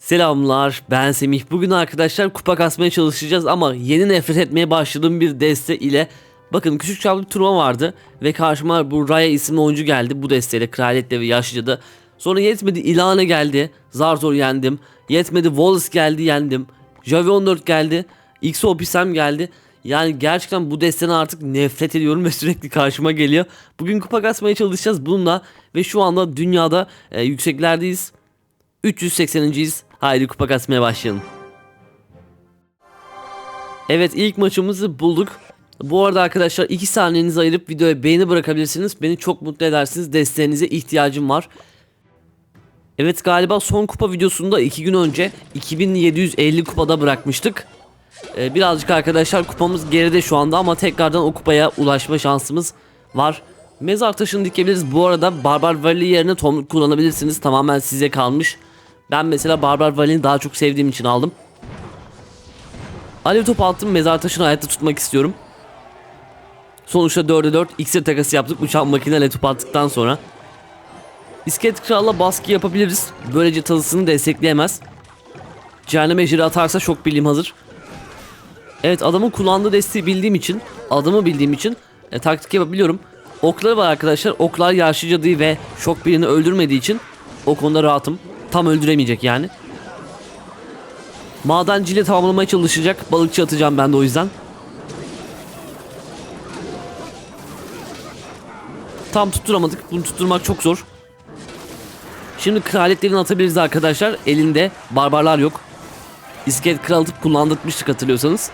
Selamlar ben Semih. Bugün arkadaşlar kupa kasmaya çalışacağız ama yeni nefret etmeye başladığım bir deste ile Bakın küçük çaplı bir turnuva vardı ve karşıma bu Raya isimli oyuncu geldi bu desteyle kraliyetle ve yaşlıcadı. Sonra yetmedi Ilana geldi zar zor yendim. Yetmedi Wallace geldi yendim. Javi 14 geldi. XO Pisem geldi. Yani gerçekten bu desteden artık nefret ediyorum ve sürekli karşıma geliyor. Bugün kupa kasmaya çalışacağız bununla ve şu anda dünyada e, yükseklerdeyiz. 380.yiz. Haydi kupa kasmaya başlayalım. Evet ilk maçımızı bulduk. Bu arada arkadaşlar 2 saniyenizi ayırıp videoya beğeni bırakabilirsiniz. Beni çok mutlu edersiniz. Desteğinize ihtiyacım var. Evet galiba son kupa videosunda 2 gün önce 2750 kupada bırakmıştık. Ee, birazcık arkadaşlar kupamız geride şu anda ama tekrardan o kupaya ulaşma şansımız var. Mezar taşını dikebiliriz. Bu arada Barbar Valley yerine tomruk kullanabilirsiniz. Tamamen size kalmış. Ben mesela Barbar Valley'ni daha çok sevdiğim için aldım. Alev top attım. Mezar taşını hayatta tutmak istiyorum. Sonuçta 4'e 4 iksir takası yaptık. Uçan makine alev top attıktan sonra. İskelet kralla baskı yapabiliriz. Böylece tazısını destekleyemez. Cehennem ejderi atarsa şok birliğim hazır. Evet adamın kullandığı desteği bildiğim için, adamı bildiğim için e, taktik yapabiliyorum. Okları var arkadaşlar. Oklar yaşlı cadıyı ve şok birini öldürmediği için o konuda rahatım. Tam öldüremeyecek yani. Madenciyle tamamlamaya çalışacak. Balıkçı atacağım ben de o yüzden. Tam tutturamadık. Bunu tutturmak çok zor. Şimdi kraliyetlerini atabiliriz arkadaşlar. Elinde barbarlar yok. İskelet kral atıp kullandırmıştık hatırlıyorsanız.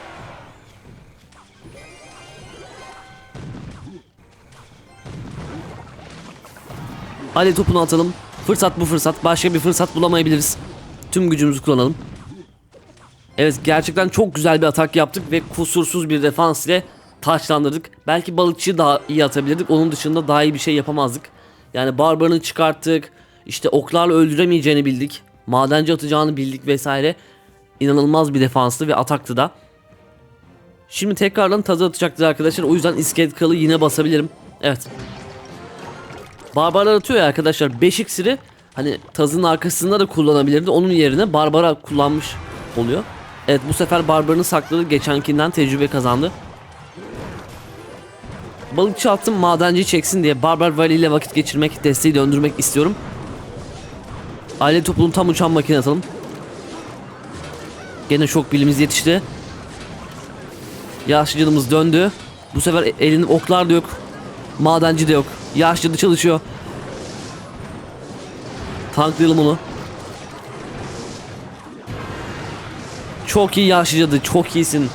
Hadi topunu atalım. Fırsat bu fırsat. Başka bir fırsat bulamayabiliriz. Tüm gücümüzü kullanalım. Evet gerçekten çok güzel bir atak yaptık ve kusursuz bir defans ile taçlandırdık. Belki balıkçıyı daha iyi atabilirdik. Onun dışında daha iyi bir şey yapamazdık. Yani barbarını çıkarttık. İşte oklarla öldüremeyeceğini bildik. Madenci atacağını bildik vesaire. İnanılmaz bir defanstı ve ataktı da. Şimdi tekrardan tazı atacaktır arkadaşlar. O yüzden iskelet kralı yine basabilirim. Evet. Barbarlar atıyor ya arkadaşlar. 5 iksiri hani tazın arkasında da kullanabilirdi. Onun yerine Barbara kullanmış oluyor. Evet bu sefer Barbar'ını sakladı. Geçenkinden tecrübe kazandı. Balıkçı attım madenci çeksin diye Barbar Valley ile vakit geçirmek, desteği döndürmek istiyorum. Aile topluluğun tam uçan makine atalım. Gene şok bilimiz yetişti. Yaşlıcılığımız döndü. Bu sefer elinde oklar da yok. Madenci de yok. Yaşlıdı çalışıyor. Tanklayalım onu. Çok iyi yaşlıcadı. Çok iyisin.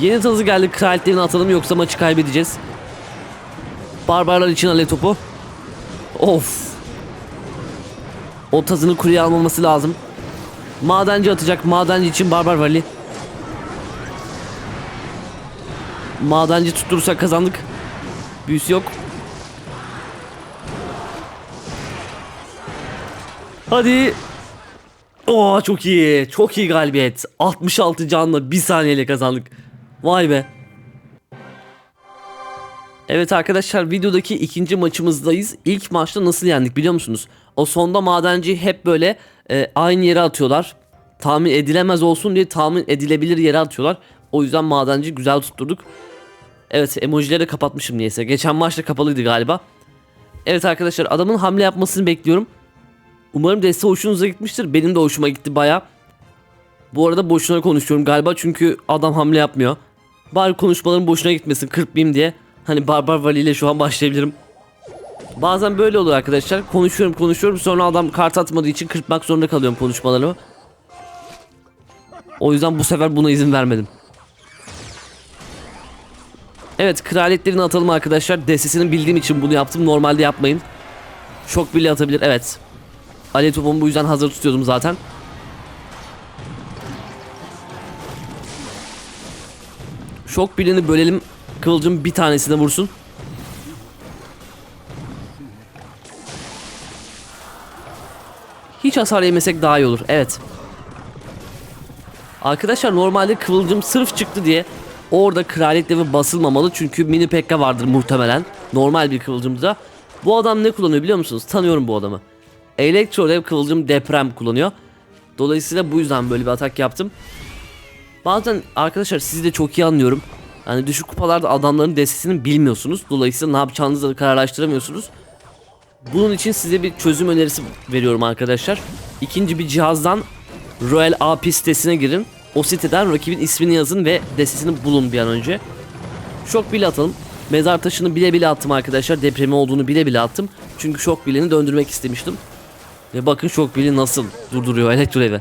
Yeni tazı geldi. Kraliyetlerini atalım yoksa maçı kaybedeceğiz. Barbarlar için alev topu. Of. O tazını kuleye almaması lazım. Madenci atacak. Madenci için Barbar Valley. Madenci tutturursak kazandık. Büyüsü yok. Hadi. Oo çok iyi. Çok iyi galibiyet. 66 canla 1 saniyeyle kazandık. Vay be. Evet arkadaşlar videodaki ikinci maçımızdayız. İlk maçta nasıl yendik biliyor musunuz? O sonda madenci hep böyle e, aynı yere atıyorlar. Tahmin edilemez olsun diye tahmin edilebilir yere atıyorlar. O yüzden madenci güzel tutturduk. Evet emojileri kapatmışım niyeyse. Geçen maçta kapalıydı galiba. Evet arkadaşlar adamın hamle yapmasını bekliyorum. Umarım deste hoşunuza gitmiştir. Benim de hoşuma gitti baya. Bu arada boşuna konuşuyorum galiba çünkü adam hamle yapmıyor. Bari konuşmalarım boşuna gitmesin kırpmayayım diye. Hani Barbar Vali ile şu an başlayabilirim. Bazen böyle olur arkadaşlar. Konuşuyorum konuşuyorum sonra adam kart atmadığı için kırpmak zorunda kalıyorum konuşmalarımı. O yüzden bu sefer buna izin vermedim. Evet kraliyetlerini atalım arkadaşlar. Destesini bildiğim için bunu yaptım. Normalde yapmayın. Şok bile atabilir. Evet. Alev topumu bu yüzden hazır tutuyordum zaten. Şok birini bölelim. Kıvılcım bir tanesine vursun. Hiç hasar yemesek daha iyi olur. Evet. Arkadaşlar normalde kıvılcım sırf çıktı diye orada kraliyet devi basılmamalı çünkü mini pekka vardır muhtemelen. Normal bir kıvılcımda. Bu adam ne kullanıyor biliyor musunuz? Tanıyorum bu adamı. Elektro Dev Kıvılcım Deprem kullanıyor. Dolayısıyla bu yüzden böyle bir atak yaptım. Bazen arkadaşlar sizi de çok iyi anlıyorum. Yani düşük kupalarda adamların destesini bilmiyorsunuz. Dolayısıyla ne yapacağınızı da kararlaştıramıyorsunuz. Bunun için size bir çözüm önerisi veriyorum arkadaşlar. İkinci bir cihazdan Royal AP sitesine girin. O siteden rakibin ismini yazın ve destesini bulun bir an önce. Şok bile atalım. Mezar taşını bile bile attım arkadaşlar. Depremi olduğunu bile bile attım. Çünkü şok bileni döndürmek istemiştim. Ve bakın şok bili nasıl durduruyor elektro evi.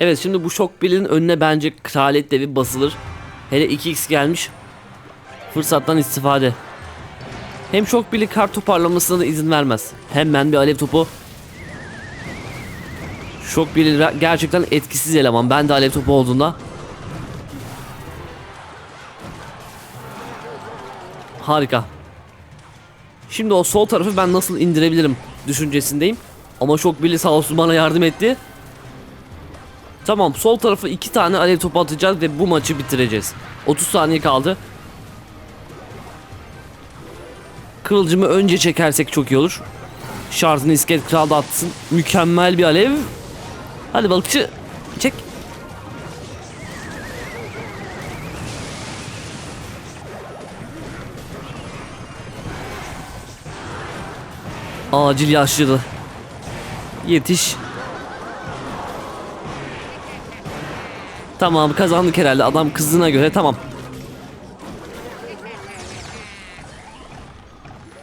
Evet şimdi bu şok bilinin önüne bence kraliyet devi basılır. Hele 2x gelmiş. Fırsattan istifade. Hem şok bili kart toparlamasına da izin vermez. Hemen bir alev topu. Şok bili ra- gerçekten etkisiz eleman. Ben de alev topu olduğunda. Harika. Şimdi o sol tarafı ben nasıl indirebilirim düşüncesindeyim. Ama şok bili sağ olsun bana yardım etti. Tamam sol tarafa iki tane alev topu atacağız ve bu maçı bitireceğiz. 30 saniye kaldı. Kıvılcımı önce çekersek çok iyi olur. Şartını iskelet kral da atsın. Mükemmel bir alev. Hadi balıkçı çek. Acil yaşlı. Yetiş. Tamam kazandık herhalde adam kızdığına göre tamam.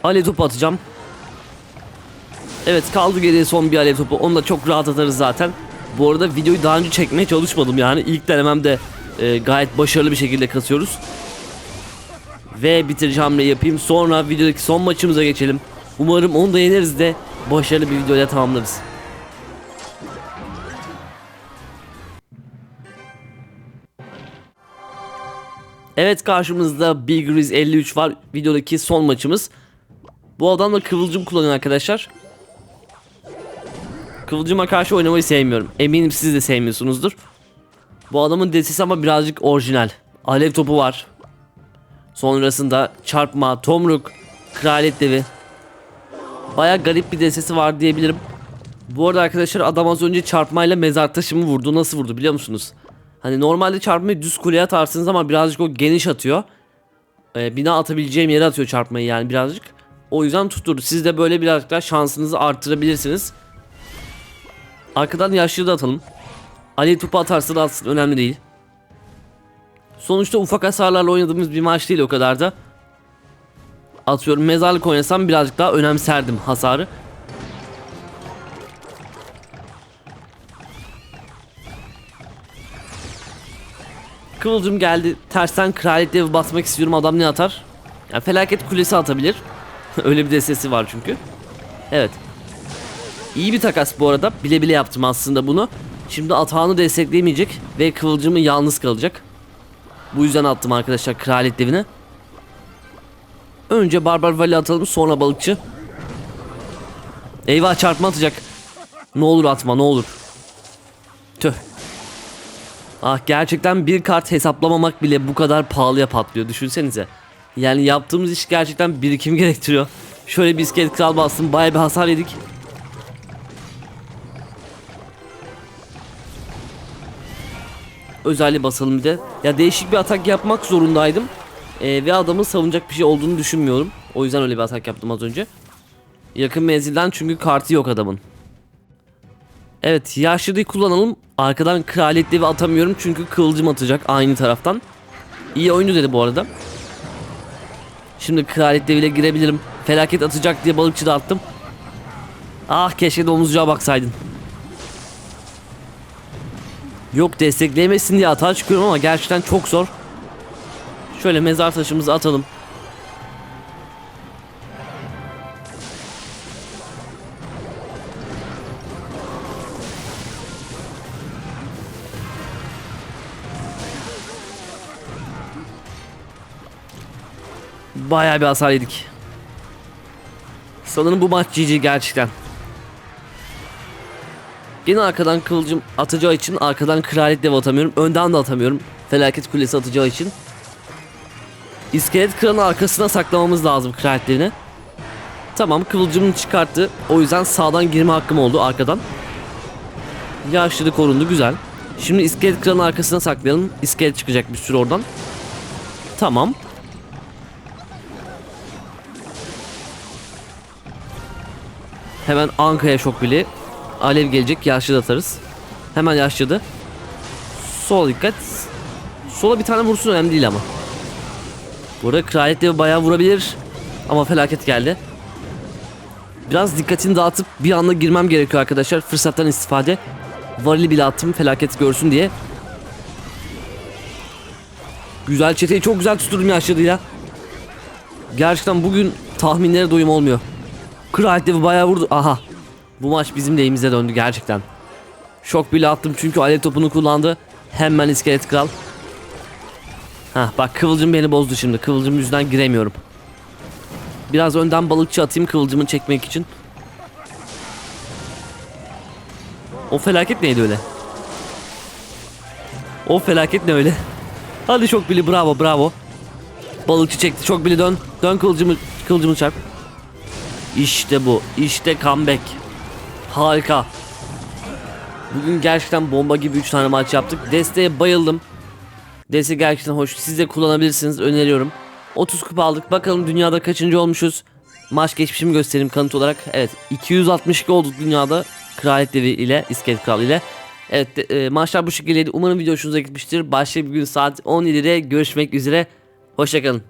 Alev topu atacağım. Evet kaldı geriye son bir alev topu. Onu da çok rahat atarız zaten. Bu arada videoyu daha önce çekmeye çalışmadım yani. ilk denememde e, gayet başarılı bir şekilde kasıyoruz. Ve bitirici hamle yapayım. Sonra videodaki son maçımıza geçelim. Umarım onu da yeneriz de başarılı bir videoyla tamamlarız. Evet karşımızda Big Riz 53 var. Videodaki son maçımız. Bu adam da kıvılcım kullanıyor arkadaşlar. Kıvılcıma karşı oynamayı sevmiyorum. Eminim siz de sevmiyorsunuzdur. Bu adamın destesi ama birazcık orijinal. Alev topu var. Sonrasında çarpma, tomruk, kraliyet devi. Baya garip bir destesi var diyebilirim. Bu arada arkadaşlar adam az önce çarpmayla mezar taşımı vurdu. Nasıl vurdu biliyor musunuz? Hani normalde çarpmayı düz kuleye atarsınız ama birazcık o geniş atıyor. Ee, bina atabileceğim yere atıyor çarpmayı yani birazcık. O yüzden tutturdu. Siz de böyle birazcık daha şansınızı arttırabilirsiniz. Arkadan yaşlığı da atalım. Ali topu atarsa da atsın önemli değil. Sonuçta ufak hasarlarla oynadığımız bir maç değil o kadar da. Atıyorum mezarlık oynasam birazcık daha önemserdim hasarı. Kıvılcım geldi. Tersten kraliyet devi basmak istiyorum. Adam ne atar? Yani felaket kulesi atabilir. Öyle bir de sesi var çünkü. Evet. İyi bir takas bu arada. Bile bile yaptım aslında bunu. Şimdi atağını destekleyemeyecek ve kıvılcımı yalnız kalacak. Bu yüzden attım arkadaşlar kraliyet devine. Önce barbar vali atalım sonra balıkçı. Eyvah çarpma atacak. Ne olur atma ne olur. Tüh. Ah gerçekten bir kart hesaplamamak bile bu kadar pahalıya patlıyor düşünsenize. Yani yaptığımız iş gerçekten birikim gerektiriyor. Şöyle bir iskelet kral bastım baya bir hasar yedik. Özelliği basalım bir de. Ya değişik bir atak yapmak zorundaydım. Ee, ve adamın savunacak bir şey olduğunu düşünmüyorum. O yüzden öyle bir atak yaptım az önce. Yakın menzilden çünkü kartı yok adamın. Evet yaşlıyı kullanalım. Arkadan kraliyet devi atamıyorum çünkü kılıcım atacak aynı taraftan. İyi oyuncu dedi bu arada. Şimdi kraliyet deviyle girebilirim. Felaket atacak diye balıkçı da attım. Ah keşke domuzcuğa baksaydın. Yok destekleyemesin diye hata çıkıyorum ama gerçekten çok zor. Şöyle mezar taşımızı atalım. Bayağı bir hasar yedik. Sanırım bu maç GG gerçekten. Gene arkadan kılıcım atacağı için arkadan kraliyet dev atamıyorum. Önden de atamıyorum. Felaket kulesi atacağı için. İskelet kralın arkasına saklamamız lazım kraliyetlerini. Tamam kıvılcımını çıkarttı. O yüzden sağdan girme hakkım oldu arkadan. Yaşlılık korundu güzel. Şimdi iskelet kralın arkasına saklayalım. İskelet çıkacak bir sürü oradan. Tamam. Hemen Anka'ya şok bili. Alev gelecek yaşlı atarız. Hemen yaşladı. Sol dikkat. Sola bir tane vursun önemli değil ama. Burada kraliyet devi bayağı vurabilir. Ama felaket geldi. Biraz dikkatini dağıtıp bir anda girmem gerekiyor arkadaşlar. Fırsattan istifade. Varili bile attım felaket görsün diye. Güzel çeteyi çok güzel tutturdum yaşlılığıyla. Gerçekten bugün tahminlere doyum olmuyor. Kraliyet devi bayağı vurdu. Aha. Bu maç bizim lehimize döndü gerçekten. Şok bile attım çünkü alev topunu kullandı. Hemen iskelet kral. Hah bak kıvılcım beni bozdu şimdi. Kıvılcım yüzünden giremiyorum. Biraz önden balıkçı atayım kıvılcımı çekmek için. O felaket neydi öyle? O felaket ne öyle? Hadi çok bili bravo bravo. Balıkçı çekti çok bili dön. Dön kılıcımı kılıcımı çarp. İşte bu. İşte comeback. Harika. Bugün gerçekten bomba gibi 3 tane maç yaptık. Desteğe bayıldım. Deste gerçekten hoş. Siz de kullanabilirsiniz. Öneriyorum. 30 kupa aldık. Bakalım dünyada kaçıncı olmuşuz. Maç geçmişimi göstereyim kanıt olarak. Evet 262 olduk dünyada. Kraliyet Devi ile İskelet Kral ile. Evet de- e, maçlar bu şekildeydi. Umarım video hoşunuza gitmiştir. Başka bir gün saat 17'de görüşmek üzere. Hoşçakalın.